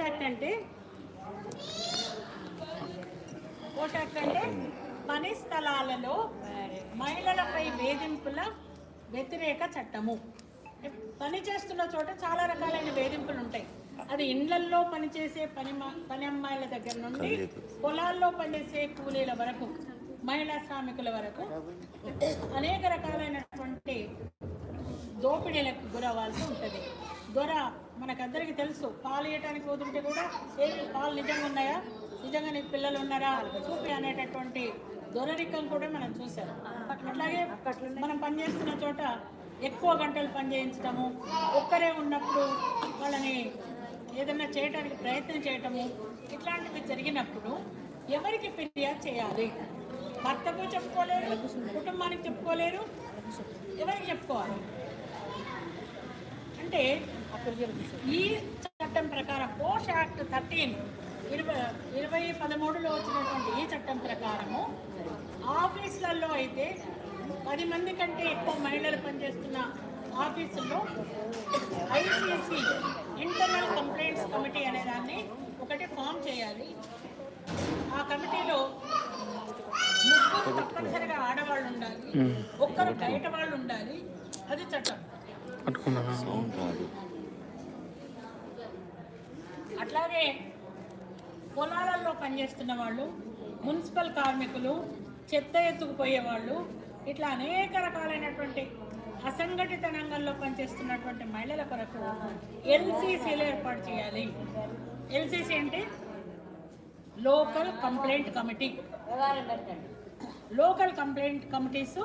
Act అంటే? Act అంటే పని స్థలాలలో మహిళలపై వేధింపుల వ్యతిరేక చట్టము. పని చేస్తున్న చోట చాలా రకాలైన వేధింపులు ఉంటాయి. అది ఇండ్లల్లో పనిచేసే పని పని అమ్మాయిల దగ్గర నుండి పొలాల్లో పనిచేసే కూలీల వరకు మహిళా శ్రామికుల వరకు అనేక రకాలైనటువంటి దోపిడీలకు గురవ్వాల్సి ఉంటుంది. దొర మనకందరికీ తెలుసు. పాలు ఇవ్వడానికి పోతుంటే కూడా ఏమి పాలు నిజంగా ఉన్నాయా? నిజంగా నీకు పిల్లలు ఉన్నారా? చూపి అనేటటువంటి దొరరికం కూడా మనం చూసాం అట్లాగే మనం పనిచేస్తున్న చోట ఎక్కువ గంటలు పని చేయించడము ఒక్కరే ఉన్నప్పుడు వాళ్ళని ఏదైనా చేయడానికి ప్రయత్నం చేయటము ఇట్లాంటివి జరిగినప్పుడు ఎవరికి ఫిర్యాదు చేయాలి? భర్తకు చెప్పుకోలేరు కుటుంబానికి చెప్పుకోలేరు ఎవరికి చెప్పుకోవాలి? అంటే ఈ చట్టం ప్రకారం పోష్ యాక్ట్ థర్టీన్ ఇరవై ఇరవై పదమూడులో వచ్చినటువంటి ఈ చట్టం ప్రకారము ఆఫీసులలో అయితే పది మంది కంటే ఎక్కువ మహిళలు పనిచేస్తున్న ఆఫీసుల్లో ఐసీసీ ఇంటర్నల్ కంప్లైంట్స్ కమిటీ అనే దాన్ని ఒకటి ఫామ్ చేయాలి. ఆ కమిటీలో ముగ్గురు తప్పనిసరిగా ఆడవాళ్ళు ఉండాలి ఒక్కరు బయట వాళ్ళు ఉండాలి అది చట్టం. అట్లాగే పొలాలలో పనిచేస్తున్న వాళ్ళు మున్సిపల్ కార్మికులు చెత్త ఎత్తుకుపోయే వాళ్ళు ఇట్లా అనేక రకాలైనటువంటి అసంఘటిత రంగంలో పనిచేస్తున్నటువంటి మహిళల కొరకు ఎల్సీసీలు ఏర్పాటు చేయాలి. ఎల్సీసీ అంటే local complaint committee. Local complaint committees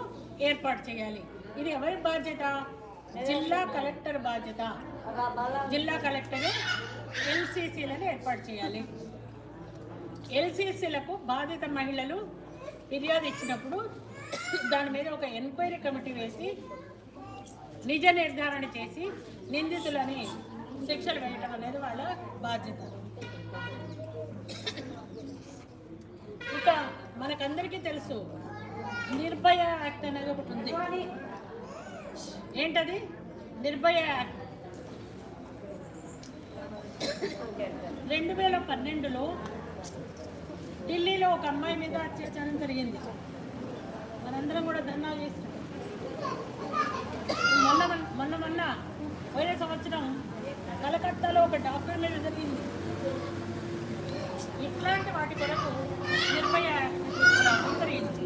ఏర్పాటు చేయాలి. ఇది ఎవరి బాధ్యత? జిల్లా కలెక్టర్ బాధ్యత. జిల్లా కలెక్టరే ఎల్సీసీలను ఏర్పాటు చేయాలి. ఎల్సీసీలకు బాధిత మహిళలు ఫిర్యాదు ఇచ్చినప్పుడు దాని మీద ఒక ఎంక్వైరీ కమిటీ వేసి నిజ నిర్ధారణ చేసి నిందితులని శిక్షలు వేయటం అనేది వాళ్ళ బాధ్యత. ఇక మనకందరికీ తెలుసు నిర్భయ యాక్ట్ అనేది ఒకటి ఉంది. ఏంటది? నిర్భయ యాక్ట్. రెండు వేల పన్నెండులో ఢిల్లీలో ఒక అమ్మాయి మీద అత్యాచారం జరిగింది. మనందరం కూడా ధర్నా చేస్తాం మొన్న మొన్న మొన్న పోయిన సంవత్సరం కలకత్తాలో ఒక డాక్టర్ మీద జరిగింది. ఇట్లాంటి వాటి కొరకు నిర్భయ జరిగింది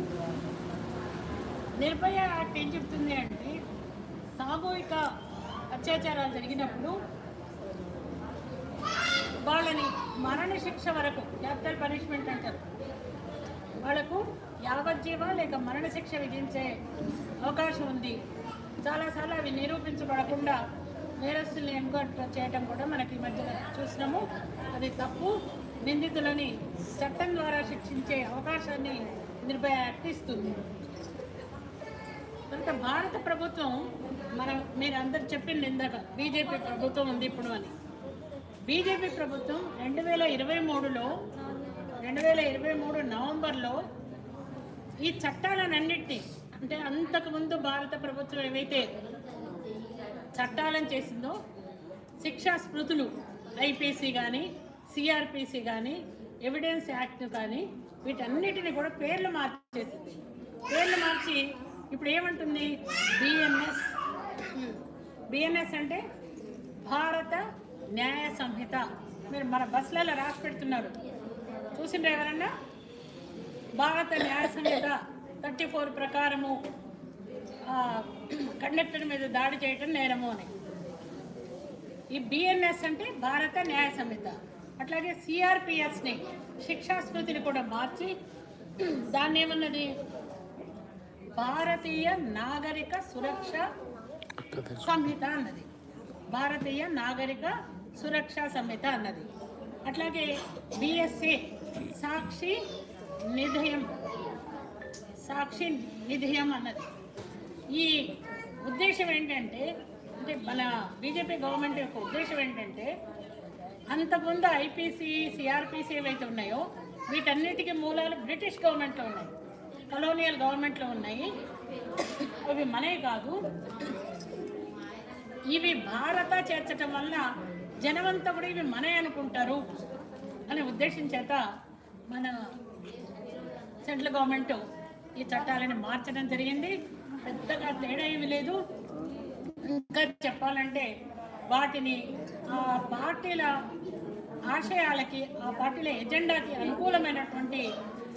నిర్భయ యాక్ట్ ఏం చెప్తుంది అంటే సామూహిక అత్యాచారాలు జరిగినప్పుడు వాళ్ళని మరణ శిక్ష వరకు క్యాపిటల్ పనిష్మెంట్ అంటారు వాళ్ళకు యావజ్జీవ లేక మరణ శిక్ష విధించే అవకాశం ఉంది. చాలాసార్లు అవి నిరూపించబడకుండా నేరస్తుల్ని ఎన్కౌంటర్ చేయడం కూడా మనకి ఈ మధ్యలో చూసినాము. అది తప్పు. నిందితులని చట్టం ద్వారా శిక్షించే అవకాశాన్ని నిర్భయ అర్పిస్తుంది కనుక భారత ప్రభుత్వం మనం మీరు అందరు చెప్పింది ఇందాక బీజేపీ ప్రభుత్వం ఉంది ఇప్పుడు అని. బీజేపీ ప్రభుత్వం రెండు వేల ఇరవై మూడులో రెండు వేల ఇరవై మూడు నవంబర్లో ఈ చట్టాలన్నింటినీ అంటే అంతకుముందు భారత ప్రభుత్వం ఏవైతే చట్టాలను చేసిందో శిక్షా స్మృతులు ఐపీసీ కానీ సిఆర్పిసి కానీ ఎవిడెన్స్ యాక్ట్ కానీ వీటన్నిటిని కూడా పేర్లు మార్చేసింది. పేర్లు మార్చి ఇప్పుడు ఏమంటుంది? బిఎన్ఎస్ బిఎన్ఎస్ అంటే భారత న్యాయ సంహిత. మీరు మన బస్సులలో రాసి పెడుతున్నారు. చూసిండ్రా ఎవరన్నా? భారత న్యాయ సంహిత థర్టీ ఫోర్ ప్రకారము కండక్టర్ మీద దాడి చేయటం నేరము అని. ఈ బిఎన్ఎస్ అంటే భారత న్యాయ సంహిత. అట్లాగే సిఆర్పిఎస్ని శిక్షా స్మృతిని కూడా మార్చి దాన్ని ఏమన్నది? భారతీయ నాగరిక సురక్ష సంహిత అన్నది. భారతీయ నాగరిక సురక్ష సంహిత అన్నది. అట్లాగే బిఎస్ఏ సాక్షి నిధయం సాక్షి నిధయం అన్నది. ఈ ఉద్దేశం ఏంటంటే అంటే మన బీజేపీ గవర్నమెంట్ యొక్క ఉద్దేశం ఏంటంటే అంతకుముందు ఐపీసీ సిఆర్పిసి ఏవైతే ఉన్నాయో వీటన్నిటికీ మూలాలు బ్రిటిష్ గవర్నమెంట్లో ఉన్నాయి. కలోనియల్ గవర్నమెంట్లో ఉన్నాయి. అవి మనవి కాదు. ఇవి భారత చేర్చటం వల్ల జనమంతా కూడా ఇవి మనే అనుకుంటారు అనే ఉద్దేశం చేత మన సెంట్రల్ గవర్నమెంట్ ఈ చట్టాలని మార్చడం జరిగింది. పెద్దగా తేడా ఏమీ లేదు. ఇంకా చెప్పాలంటే వాటిని ఆ పార్టీల ఆశయాలకి ఆ పార్టీల ఎజెండాకి అనుకూలమైనటువంటి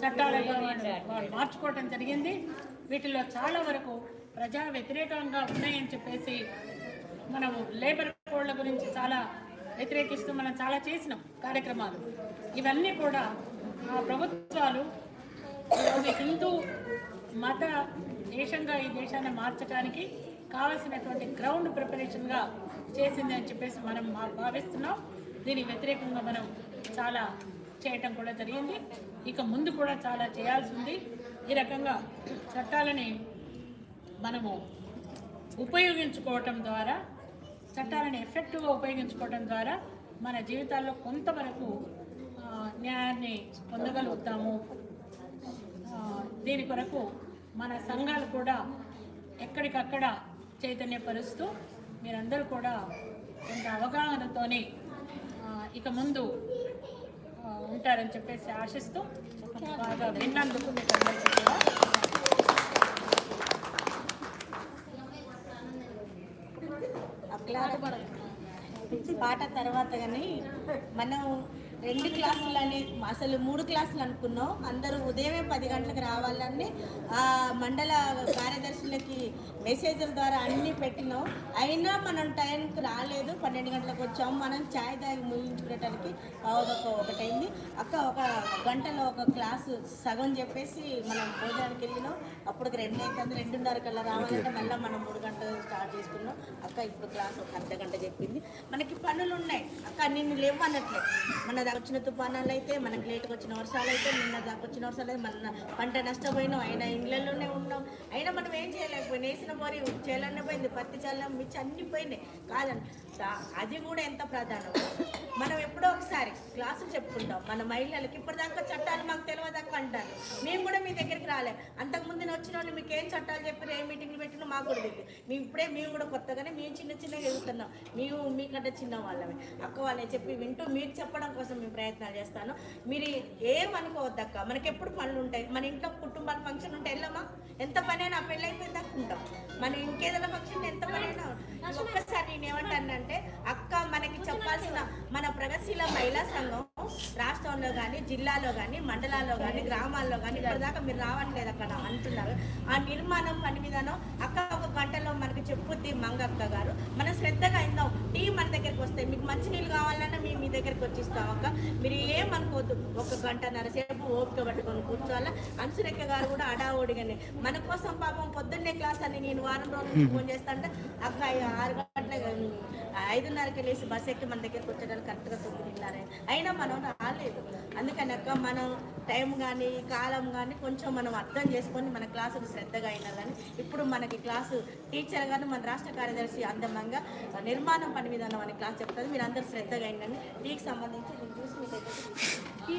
చట్టాలుగా మార్చుకోవటం మార్చుకోవడం జరిగింది. వీటిలో చాలా వరకు ప్రజా వ్యతిరేకంగా ఉన్నాయని చెప్పేసి మనము లేబర్ కోడ్ల గురించి చాలా వ్యతిరేకిస్తూ మనం చాలా చేసినాం కార్యక్రమాలు. ఇవన్నీ కూడా ఆ ప్రభుత్వాలు ఈరోజు హిందూ మత దేశంగా ఈ దేశాన్ని మార్చడానికి కావలసినటువంటి గ్రౌండ్ ప్రిపరేషన్గా చేసింది అని చెప్పేసి మనం మా- భావిస్తున్నాం. దీనికి వ్యతిరేకంగా మనం చాలా చేయటం కూడా జరిగింది. ఇక ముందు కూడా చాలా చేయాల్సి ఉంది. ఈ రకంగా చట్టాలని మనము ఉపయోగించుకోవటం ద్వారా చట్టాలను ఎఫెక్టివ్గా ఉపయోగించుకోవటం ద్వారా మన జీవితాల్లో కొంతవరకు న్యాయాన్ని పొందగలుగుతాము. దీని కొరకు మన సంఘాలు కూడా ఎక్కడికక్కడ చైతన్యపరుస్తూ మీరందరూ కూడా కొంత అవగాహనతోని ఇక ముందు ఉంటారని చెప్పేసి ఆశిస్తూ బాగా విన్నందుకు మీకు అందరికీ కూడా పాట తర్వాత కానీ మనం రెండు క్లాసులు అని అసలు మూడు క్లాసులు అనుకున్నాం. అందరూ ఉదయమే పది గంటలకు రావాలని ఆ మండల కార్యదర్శులకి మెసేజ్ల ద్వారా అన్నీ పెట్టినాం. అయినా మనం టైంకి రాలేదు. పన్నెండు గంటలకు వచ్చాం. మనం ఛాయ్ తాగి ముగించుకునేటానికి ఒక ఒకటైంది. అక్క ఒక గంటలో ఒక క్లాసు సగం చెప్పేసి మనం భోజనానికి వెళ్ళినాం. అప్పటికి రెండు అవుతుంది రెండున్నర కల్లా రావాలంటే మళ్ళీ మనం మూడు గంటలు స్టార్ట్ చేసుకున్నాం. అక్క ఇప్పుడు క్లాస్ ఒక అర్ధ గంట చెప్పింది. మనకి పనులు ఉన్నాయి అక్క నిన్ను లేవన్నట్లే మన దాకా వచ్చిన తుఫానాలు అయితే మనకి లేట్గా వచ్చిన వర్షాలు అయితే నిన్న దాకా వచ్చిన వర్షాలు అయితే మన పంట నష్టపోయినాం. అయినా ఇండ్లలోనే ఉన్నాం. అయినా మనం ఏం చేయలేకపోయినా. వేసిన బోరి చేలన్న పోయింది. పత్తి చల్లం మిర్చి అన్నీ పోయినాయి. కాదండి అది కూడా ఎంత ప్రధానం? మనం ఎప్పుడో ఒకసారి క్లాసులు చెప్పుకుంటాం. మన మహిళలకి ఇప్పటిదాకా చట్టాలు మాకు తెలియదాకా అంటారు. మేము కూడా మీ దగ్గరికి రాలేం. అంతకుముందు ముందు వచ్చిన వాళ్ళు మీకు ఏం చట్టాలు చెప్పారు? ఏ మీటింగ్లు పెట్టినా మాకు కూడా తెలియదు. మేము ఇప్పుడే మేము కూడా కొత్తగానే మేము చిన్న చిన్నగా ఎదుగుతున్నాం. మేము మీకంటే చిన్న వాళ్ళమే అక్క వాళ్ళని చెప్పి వింటూ మీకు చెప్పడం కోసం మేము ప్రయత్నాలు చేస్తాను. మీరు ఏమనుకోవద్దక్క మనకి ఎప్పుడు పనులు ఉంటాయి మన ఇంట్లో కుటుంబాల ఫంక్షన్ ఉంటే వెళ్ళమా? ఎంత పనైనా అయినా పెళ్ళి అయిపోయింది దాకా ఉంటాం. మన ఇంకేదైనా ఫంక్షన్ ఎంత పనైనా ఒక్కసారి నేను ఏమంటానంటే అక్క మనకి చెప్పాల్సిన మన ప్రగతిశీల మహిళా సంఘం రాష్ట్రంలో కానీ జిల్లాలో కానీ మండలాల్లో కానీ గ్రామాల్లో కానీ ఇప్పటిదాకా మీరు రావట్లేదు అక్కడ అంటున్నారు. ఆ నిర్మాణం పని విధానం అక్క గంటలో మనకి చెప్పుద్ది మంగక్క గారు. మనం శ్రద్ధగా ఇందాం టీ మన దగ్గరికి వస్తాయి మీకు మంచినీళ్ళు కావాలన్నా మేము మీ దగ్గరికి వచ్చిస్తాం అక్క. మీరు ఏమనుకోవద్దు ఒక గంటన్నర సేపు ఓపిక పట్టుకొని కూర్చోవాలా? అంశురేఖ గారు కూడా అడావుడిగానే మన కోసం పాపం పొద్దున్నే క్లాస్ అని నేను వారం రోజుల ఫోన్ చేస్తా అంటే అక్క ఆరు గంటల ఐదున్నరకి లేసి బస్ ఎక్కి మన దగ్గరికి వచ్చేదానికి కరెక్ట్గా తొమ్మిదిన్నర. అయినా మనం రాలేదు. అందుకని అక్క మనం టైం కానీ కాలం కానీ కొంచెం మనం అర్థం చేసుకొని మన క్లాసులు శ్రద్ధగా అయినా కానీ ఇప్పుడు మనకి క్లాసు టీచర్ గారు మన రాష్ట్ర కార్యదర్శి అందమంగా నిర్మాణం పని విధానం అనే క్లాస్ చెప్తుంది మీరు అందరూ శ్రద్ధగా అయినండి. టీకి సంబంధించి నేను చూసి మీ దగ్గరికి లేదు లేదు టీ.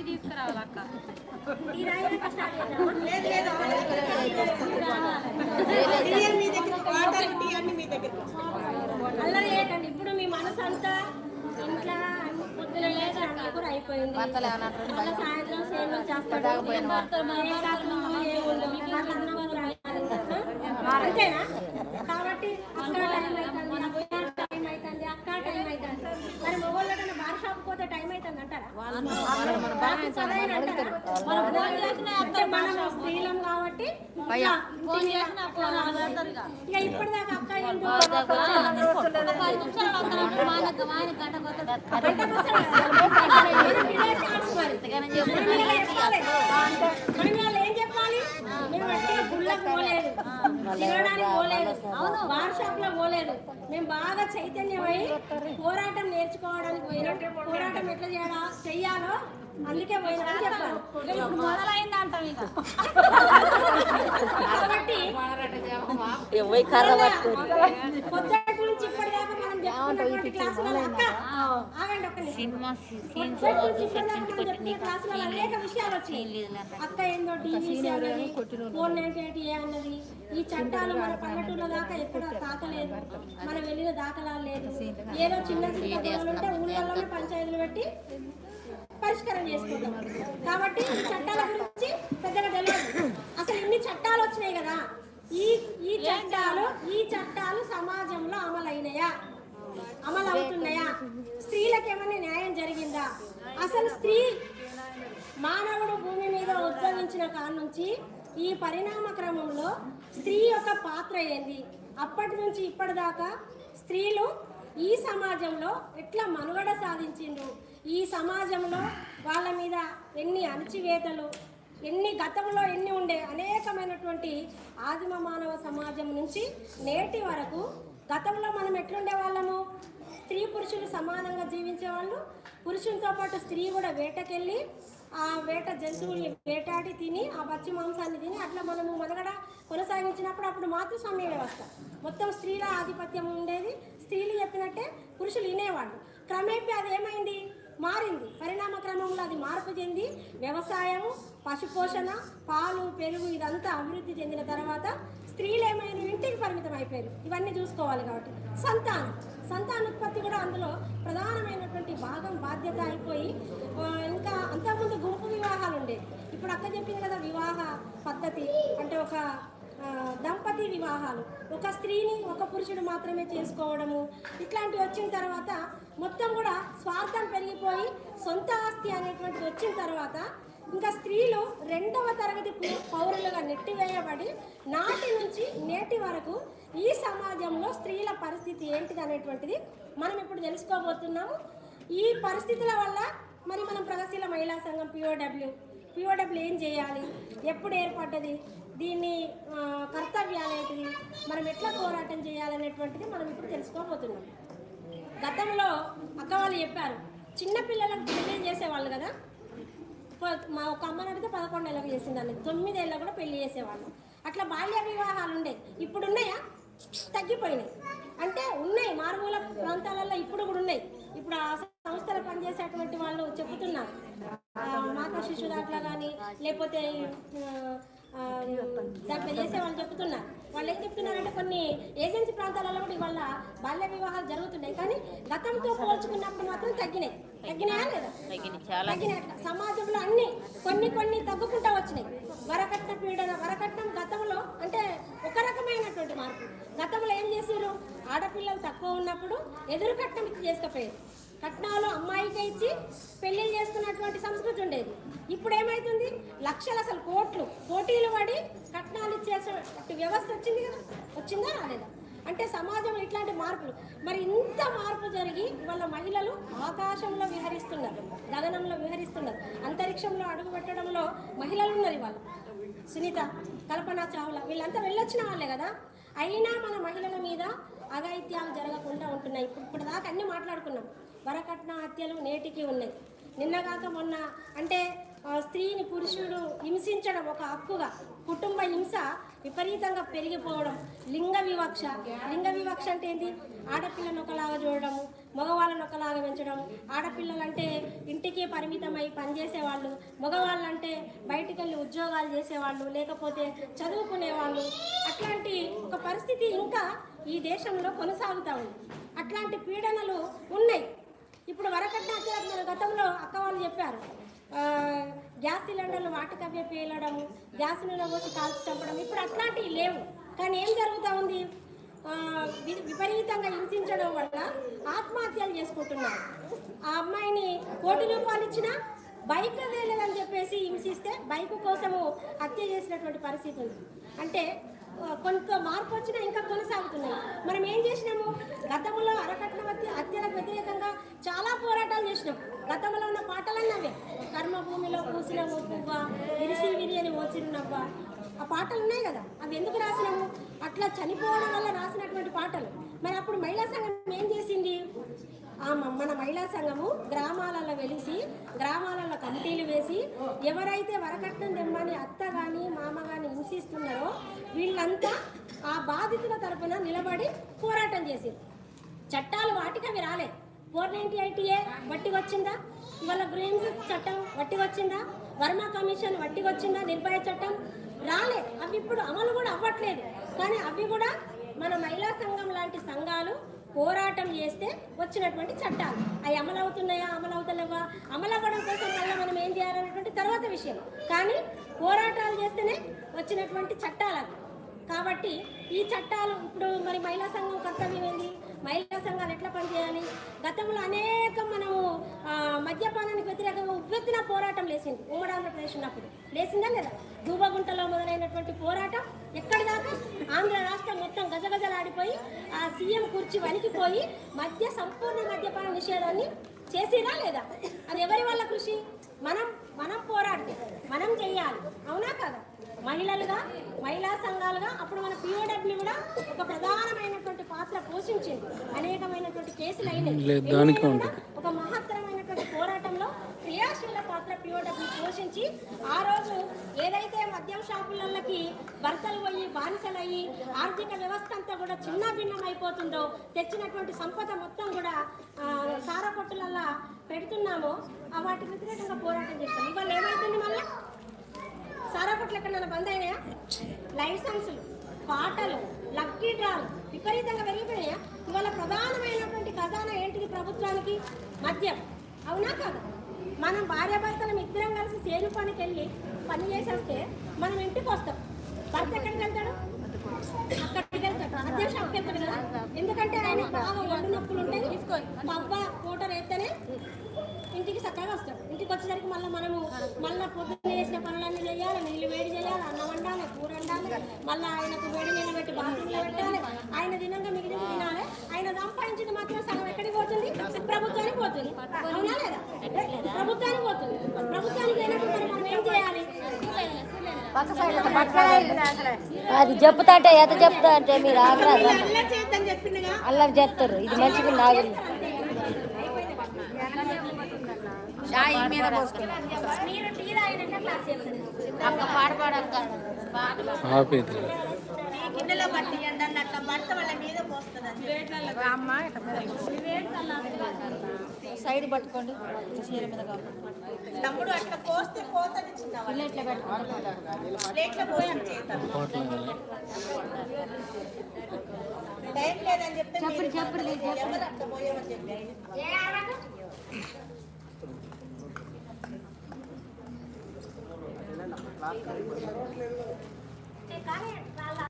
అల్లరి చేయకండి ఇప్పుడు మీ మనసు అంతా ఇంట్లో పొద్దున లేచి అన్నీ కూడా అయిపోయింది. మళ్ళీ సాయంత్రం చేస్తాడు. అంతేనా? కాబట్టి అక్క టైం అవుతుంది మొగోళ్ళకన్నా బార్ షాప్ పోతే టైం అవుతుంది అంటారా? మన స్త్రీలం కాబట్టి ఇక ఇప్పటిదాకా అక్క ఏం చెప్పాలి? మేము గుళ్ళకి పోలేదు. తినడానికి పోలేదు. బార్ షాప్లో పోలేదు. మేము బాగా చైతన్యమై పోరాటం నేర్చుకోవడానికి పోయినాం. పోరాటం ఎట్లా చేయాలా చెయ్యాలో అందుకే పోయినా మొదలైంది అంటాం ఇక. కాబట్టి మనం చెప్తా చెప్పుకున్నటువంటి క్లాసులలో అక్క, ఏందో డీవీసీ అన్నది ఫోర్ నైన్టీ ఎయిట్ ఏ అన్నది. ఈ చట్టాలు మన పల్లెటూళ్ళ దాకా ఎక్కడ తాకలేదు మనం వెళ్ళిన దాఖలాలు లేదు. ఏదో చిన్న చిన్న గొడవలు ఉంటే ఊళ్ళలోనే పంచాయతీలు పెట్టి పరిష్కారం చేసుకుంటాం కాబట్టి ఈ చట్టాల గురించి పెద్దగా తెలియదు. అసలు ఇన్ని చట్టాలు వచ్చినాయి కదా. ఈ ఈ చట్టాలు ఈ చట్టాలు సమాజంలో అమలైనయా? అమలు అవుతున్నాయా స్త్రీలకు ఏమైనా న్యాయం జరిగిందా? అసలు స్త్రీ మానవుడు భూమి మీద ఉద్భవించిన కాడ నుంచి ఈ పరిణామ క్రమంలో స్త్రీ యొక్క పాత్ర ఏంది? అప్పటి నుంచి ఇప్పటిదాకా స్త్రీలు ఈ సమాజంలో ఎట్లా మనుగడ సాధించిండ్రు? ఈ సమాజంలో వాళ్ళ మీద ఎన్ని అణచివేతలు ఎన్ని గతంలో ఎన్ని ఉండే అనేకమైనటువంటి ఆదిమ మానవ సమాజం నుంచి నేటి వరకు గతంలో మనం ఎట్లుండే వాళ్ళము? స్త్రీ పురుషులు సమానంగా జీవించేవాళ్ళు పురుషులతో పాటు స్త్రీ కూడా వేటకెళ్ళి ఆ వేట జంతువుల్ని వేటాడి తిని ఆ పచ్చి మాంసాన్ని తిని అట్లా మనము మనగడ కొనసాగించినప్పుడు అప్పుడు మాతృస్వామ్య వ్యవస్థ. మొత్తం స్త్రీల ఆధిపత్యం ఉండేది. స్త్రీలు చెప్పినట్టే పురుషులు వినేవాళ్ళు. క్రమేపీ అది ఏమైంది? మారింది. పరిణామ క్రమంలో అది మార్పు చెంది. వ్యవసాయం పశుపోషణ పాలు పెరుగు ఇదంతా అభివృద్ధి చెందిన తర్వాత స్త్రీలు ఏమైనా ఇంటికి పరిమితం అయిపోయారు ఇవన్నీ చూసుకోవాలి కాబట్టి. సంతానం. సంతానోత్పత్తి కూడా అందులో ప్రధానమైనటువంటి భాగం బాధ్యత అయిపోయి ఇంకా అంతకుముందు గుంపు వివాహాలు ఉండేవి ఇప్పుడు అక్క చెప్పింది కదా వివాహ పద్ధతి. అంటే ఒక దంపతి వివాహాలు. ఒక స్త్రీని ఒక పురుషుడు మాత్రమే చేసుకోవడము. ఇట్లాంటివి వచ్చిన తర్వాత మొత్తం కూడా స్వార్థం పెరిగిపోయి సొంత ఆస్తి అనేటువంటిది వచ్చిన తర్వాత ఇంకా స్త్రీలు రెండవ తరగతి పు- నెట్టివేయబడి నాటి నుంచి నేటి వరకు ఈ సమాజంలో స్త్రీల పరిస్థితి ఏంటిది అనేటువంటిది మనం ఇప్పుడు తెలుసుకోబోతున్నాము. ఈ పరిస్థితుల వల్ల మరి మనం ప్రగతిశీల మహిళా సంఘం పిఓడబ్ల్యూ పిఓడబ్ల్యూ ఏం చేయాలి? ఎప్పుడు ఏర్పడ్డది? దీన్ని కర్తవ్యాలు ఏంటిది మనం ఎట్లా పోరాటం చేయాలనేటువంటిది మనం ఇప్పుడు తెలుసుకోబోతున్నాం. గతంలో అక్క వాళ్ళు చెప్పారు చిన్నపిల్లలకు పెళ్ళి చేసేవాళ్ళు కదా? మా ఒక అమ్మని అడిగితే పదకొండు ఏళ్ళకి చేసిందాన్ని తొమ్మిది ఏళ్ళ కూడా పెళ్ళి చేసేవాళ్ళం. అట్లా బాల్య వివాహాలు ఉండే ఇప్పుడు ఉన్నాయా? తగ్గిపోయినాయి. అంటే ఉన్నాయి. మారుమూల ప్రాంతాలలో ఇప్పుడు కూడా ఉన్నాయి. ఇప్పుడు ఆ సంస్థలు పనిచేసేటువంటి వాళ్ళు చెబుతున్నారు. మాతా శిశు దాంట్లో కానీ లేకపోతే దాంట్లో చేసే వాళ్ళు చెప్తున్నారు వాళ్ళు ఏం చెప్తున్నారంటే కొన్ని ఏజెన్సీ ప్రాంతాలలో కూడా ఇవాళ బాల్య వివాహాలు జరుగుతున్నాయి. కానీ గతంతో పోల్చుకున్నప్పుడు మాత్రం తగ్గినాయి. తగ్గినాయా. సమాజంలో అన్ని కొన్ని కొన్ని తగ్గుకుంటా వచ్చినాయి. వరకట్న పీడన వరకట్నం గతంలో అంటే ఒక రకమైనటువంటి మార్పు. గతంలో ఏం చేసారు ఆడపిల్లలు తక్కువ ఉన్నప్పుడు ఎదురు కట్నం ఇచ్చి చేసుకపోయారు కట్నాలు అమ్మాయికి ఇచ్చి పెళ్ళిళ్ళు చేసుకున్నటువంటి సంస్కృతి ఉండేది. ఇప్పుడు ఏమైతుంది? లక్షలు అసలు కోట్లు పోటీలు పడి కట్నాలు ఇచ్చేసే వ్యవస్థ వచ్చింది కదా? వచ్చిందా రాలేదా? అంటే సమాజంలో ఇట్లాంటి మార్పులు. మరి ఇంత మార్పు జరిగి వాళ్ళ మహిళలు ఆకాశంలో విహరిస్తున్నారు గగనంలో విహరిస్తున్నారు. అంతరిక్షంలో అడుగు పెట్టడంలో మహిళలు ఉన్నారు వాళ్ళు సునీత కల్పన చావ్లా వీళ్ళంతా వెళ్ళొచ్చిన వాళ్ళే కదా? అయినా మన మహిళల మీద అఘాయిత్యాలు జరగకుండా ఉంటున్నాయి. ఇప్పుడు ఇప్పుడు దాకా అన్నీ మాట్లాడుకున్నాం. వరకట్న హత్యలు నేటికి ఉన్నాయి. నిన్నగాక మొన్న అంటే స్త్రీని పురుషుడు హింసించడం ఒక హక్కుగా కుటుంబ హింస విపరీతంగా పెరిగిపోవడం లింగ వివక్ష. లింగ వివక్ష అంటే ఏంటి? ఆడపిల్లను ఒకలాగా చూడడము మగవాళ్ళను ఒకలాగా పెంచడం ఆడపిల్లలంటే ఇంటికి పరిమితమై పనిచేసేవాళ్ళు మగవాళ్ళంటే బయటికి వెళ్ళి ఉద్యోగాలు చేసేవాళ్ళు లేకపోతే చదువుకునే వాళ్ళు అట్లాంటి ఒక పరిస్థితి ఇంకా ఈ దేశంలో కొనసాగుతూ ఉంది. అట్లాంటి పీడనలు ఉన్నాయి. ఇప్పుడు వరకట్న గతంలో అక్క వాళ్ళు చెప్పారు. గ్యాస్ సిలిండర్లు వాటికవ్య పేలడము గ్యాస్ నూనె పోసి కాల్చి చంపడం ఇప్పుడు అట్లాంటివి లేవు. కానీ ఏం జరుగుతూ ఉంది? వి- విపరీతంగా హింసించడం వల్ల ఆత్మహత్యలు చేసుకుంటున్నారు. ఆ అమ్మాయిని కోటి రూపాయలు ఇచ్చినా బైక్ వేయలేదని చెప్పేసి హింసిస్తే బైక్ కోసము హత్య చేసినటువంటి పరిస్థితి ఉంది. అంటే కొంత మార్పు వచ్చినా ఇంకా కొనసాగుతున్నాయి. మనం ఏం చేసినాము? గతంలో అరకట్న హత్యలకు వ్యతిరేకంగా చాలా పోరాటాలు చేసినాం. గతంలో ఉన్న పాటలన్నీ అవే. కర్మభూమిలో పూసిన ఓ విరిసి విరి అని ఓచిరునవ్వ ఆ పాటలు ఉన్నాయి కదా? అవి ఎందుకు రాసినాము? అట్లా చనిపోవడం వల్ల రాసినటువంటి పాటలు. మరి అప్పుడు మహిళా సంఘం ఏం చేసింది? మన మహిళా సంఘము గ్రామాలలో వెలిసి గ్రామాలలో కమిటీలు వేసి ఎవరైతే వరకట్నం తెమ్మని అత్త కానీ మామ కానీ హింసిస్తున్నారో వీళ్ళంతా ఆ బాధితుల తరపున నిలబడి పోరాటం చేసింది చట్టాలు వాటికి అవి రాలే. ఫోర్ నైన్టీ ఎయిటీఏ వట్టికొచ్చిందా? వచ్చిందా ఇవాళ గ్రీన్స్ చట్టం వట్టికొచ్చిందా? వర్మ కమిషన్ వట్టికొచ్చిందా? నిర్భయ చట్టం రాలే. అవి ఇప్పుడు అమలు కూడా అవ్వట్లేదు. కానీ అవి కూడా మన మహిళా సంఘం లాంటి సంఘాలు పోరాటం చేస్తే వచ్చినటువంటి చట్టాలు. అవి అమలు అవుతున్నాయా అమలవ్వడం కోసం మళ్ళీ మనం ఏం చేయాలనేటువంటి తర్వాత విషయం. కానీ పోరాటాలు చేస్తేనే వచ్చినటువంటి చట్టాలు కాబట్టి ఈ చట్టాలు ఇప్పుడు మరి మహిళా సంఘం కర్తవ్యం ఏంది? మహిళా సంఘాలు ఎట్లా పనిచేయాలి? గతంలో అనేక మనము మద్యపానానికి వ్యతిరేకంగా ఉవ్వెత్తిన పోరాటం లేచింది. ఉమ్మడి ఆంధ్రప్రదేశ్ ఉన్నప్పుడు. లేచిందా లేదా? దూబగుంటలో మొదలైనటువంటి పోరాటం ఎక్కడి దాకా ఆంధ్ర రాష్ట్రం మొత్తం గజగజలాడిపోయి ఆ సీఎం కుర్చీ వణికిపోయి మద్య సంపూర్ణ మద్యపాన నిషేధాన్ని చేసిరా లేదా? అది ఎవరి వల్ల కృషి? మనం మనం పోరాడితే మనం చెయ్యాలి. అవునా కదా? మహిళలుగా మహిళా సంఘాలుగా అప్పుడు మన పిఓడబ్ల్యూ కూడా ఒక ప్రధానమైనటువంటి పాత్ర పోషించింది. అనేకమైనటువంటి కేసులు అయినాయి. దానికే ఉంటుంది. ఒక మహత్తరమైనటువంటి పోరాటంలో క్రియాశీల పాత్ర పిఓడబ్ల్యూ పోషించి ఆ రోజు ఏదైతే మద్యం షాపులకి భర్తలు పోయి బానిసలయ్యి ఆర్థిక వ్యవస్థ అంతా కూడా చిన్న భిన్నం అయిపోతుందో తెచ్చినటువంటి సంపద మొత్తం కూడా సారా కొట్టులల్లా పెడుతున్నామో వాటి వ్యతిరేకంగా పోరాటం చేస్తాం. ఇవాళ ఏమైతుంది మళ్ళీ? సారా కొట్లు ఎక్కడైనా బంద్ అయినాయా లైసెన్సులు పాటలు లక్కీ డ్రాలు. విపరీతంగా పెరిగిపోయాయా ఇవాళ ప్రధానమైనటువంటి ఖజానా ఏంటిది ప్రభుత్వానికి? మద్యం. అవునా కాదు? మనం భార్యాభర్తలం ఇద్దరం కలిసి సేను పనికి వెళ్ళి పని చేసేస్తే మనం ఇంటికి వస్తాం. భర్త ఎక్కడికి వెళ్తాడు? అక్కడికి వెళ్తాడు. మద్యం షాప్కి వెళ్తాడు కదా? ఎందుకంటే ఆయన బాగా ఒళ్ళు నొప్పులు ఉంటాయి తీసుకోండి పవ్వ పూట వేస్తేనే ఇంటికి చక్కగా వస్తాడు. ఇంటికి వచ్చేసరికి మళ్ళీ మనము మళ్ళీ పొద్దున్న చేసిన పనులు చేయాలి నీళ్ళు వేడి చేయాలి అన్నం వండాలి కూర వండాలి. మళ్ళీ ఆయనకు వేడి నీళ్ళు పెట్టి బాత్రూంలో పెట్టాలి. ఆయన తినంగా మిగిలింది తినాలి. ఆయన సంపాదించింది మాత్రం సగం ఎక్కడికి పోతుంది? ప్రభుత్వానికి పోతుంది. అవునా లేదా? ప్రభుత్వానికి పోతుంది. ప్రభుత్వానికి అయినప్పుడు మరి మనం ఏం చేయాలి? అది చెప్తా అంటే ఎంత చెప్తా అంటే మీరు ఆగరాదు అలా చేద్దని చెప్పిండగా. అల్లం చేస్తారు. ఇది మంచిగా ఆగదు మీరు టీ తాగినాక క్లాస్ చెప్తారు ఆపేది. ఈ గిన్నెలో పట్టియండి అన్నట్ల భర్త వాళ్ళ మీద పోస్తుంది సైడ్ పట్టుకోండి. చీర మీద తమ్ముడు అట్లా పోస్తే పోతుంది చిన్న ప్లేట్లో చేద్దాం. టైం లేదని చెప్తే మీరు ఎవరు ఏ కరే కాల